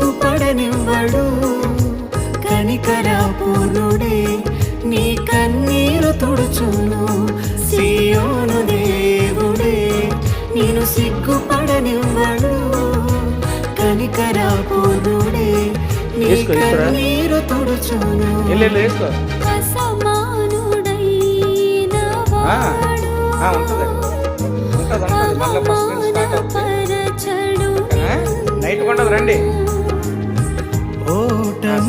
సిగ్గుపడనివ్వడు కనికరాపూర్ణుడే నీ కన్నీరు తుడుచును. సీయోను దేవుడే నేను సిగ్గుపడనివ్వడు. కనికరాపూర్ణుడే నీ కన్నీరు తుడుచును. ఉంటుంది. మళ్ళీ ఫస్ట్ నైట్ కొండదు రండి.